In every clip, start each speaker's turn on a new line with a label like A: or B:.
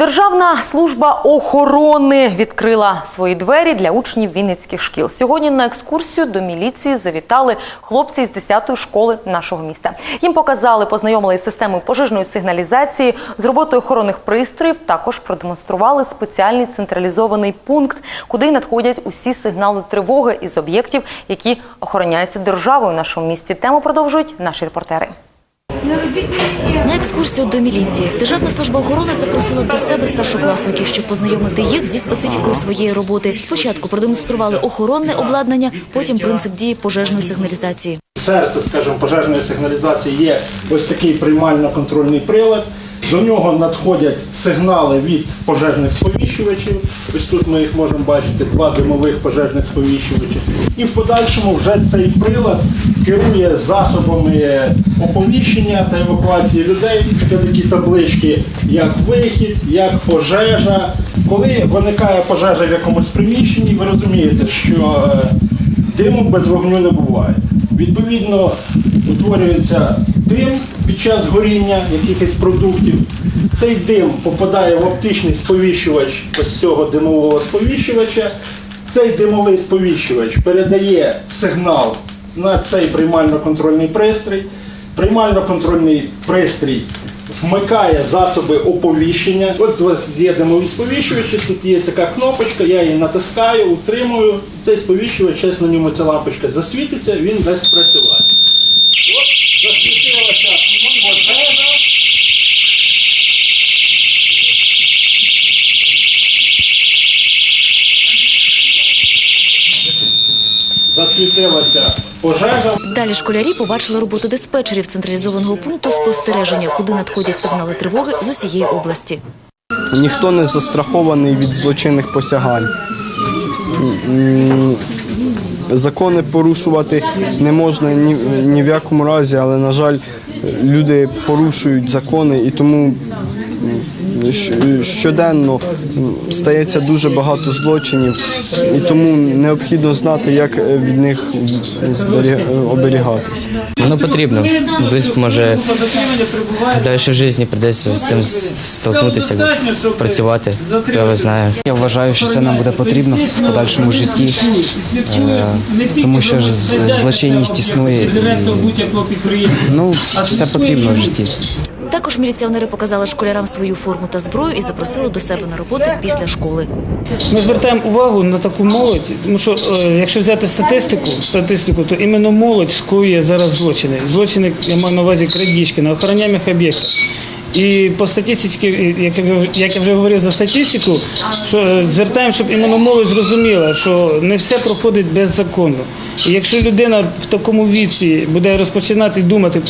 A: Державна служба охорони відкрила свої двері для учнів вінницьких шкіл. Сьогодні на екскурсію до міліції завітали хлопці з 10-ї школи нашого міста. Їм показали, познайомили із системою пожежної сигналізації, з роботою охоронних пристроїв. Також продемонстрували спеціальний централізований пункт, куди надходять усі сигнали тривоги із об'єктів, які охороняються державою в нашому місті. Тему продовжують наші репортери.
B: На екскурсію до міліції Державна служба охорони запросила до себе старшокласників, щоб познайомити їх зі специфікою своєї роботи. Спочатку продемонстрували охоронне обладнання, потім принцип дії пожежної сигналізації.
C: серце, скажімо, пожежної сигналізації є ось такий приймально-контрольний прилад. До нього надходять сигнали від пожежних сповіщувачів. Ось тут ми їх можемо бачити, два димових пожежних сповіщувачів. І в подальшому вже цей прилад керує засобами оповіщення та евакуації людей. Це такі таблички, як вихід, як пожежа. Коли виникає пожежа в якомусь приміщенні, ви розумієте, що е, Диму без вогню не буває. Відповідно, утворюється дим під час горіння якихось продуктів. Цей дим попадає в оптичний сповіщувач ось цього димового сповіщувача. Цей димовий сповіщувач передає сигнал на цей приймально-контрольний пристрій. Приймально-контрольний пристрій вмикає засоби оповіщення. От у вас є димові сповіщувачі, тут є така кнопочка, я її натискаю, утримую. Цей сповіщувач, зараз на ньому ця лампочка засвітиться, він дасть спрацювати. Засвітилася пожежа.
B: Далі школярі побачили роботу диспетчерів централізованого пункту спостереження, куди надходять сигнали тривоги з усієї області.
D: ніхто не застрахований від злочинних посягань. Закони порушувати не можна ні, ні в якому разі, але, на жаль, люди порушують закони і тому щоденно стається дуже багато злочинів, і тому необхідно знати, як від них оберігатися.
E: Воно потрібно. Десь може далі в житті прийдеться з цим столкнутися, працювати. Хто його знає.
F: Я вважаю, що це нам буде потрібно в подальшому житті, е, тому що злочинність існує. І, ну, це потрібно в житті.
B: Також міліціонери показали школярам свою форму та зброю і запросили до себе на роботу після школи.
G: Ми звертаємо увагу на таку молодь, тому що е, якщо взяти статистику, статистику, то іменно молодь скоює зараз злочини. Злочини, я маю на увазі крадіжки на охороняємих об'єктах. І по статистиці, як я, вже- як я вже говорив за статистику, що е, звертаємо, щоб іменно молодь зрозуміла, що не все проходить беззаконно. І якщо людина в такому віці буде розпочинати думати,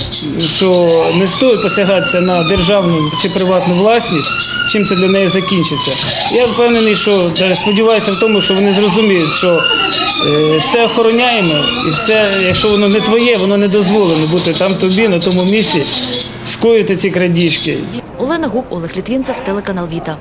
G: що не стоїть посягатися на державну чи приватну власність, чим це для неї закінчиться. Я впевнений, що сподіваюся в тому, що вони зрозуміють, що е, все охороняємо, і все, якщо воно не твоє, воно не дозволено бути там тобі, на тому місці, скоїти ці крадіжки.
B: Олена Гук, Олег Літвінцев, телеканал Віта.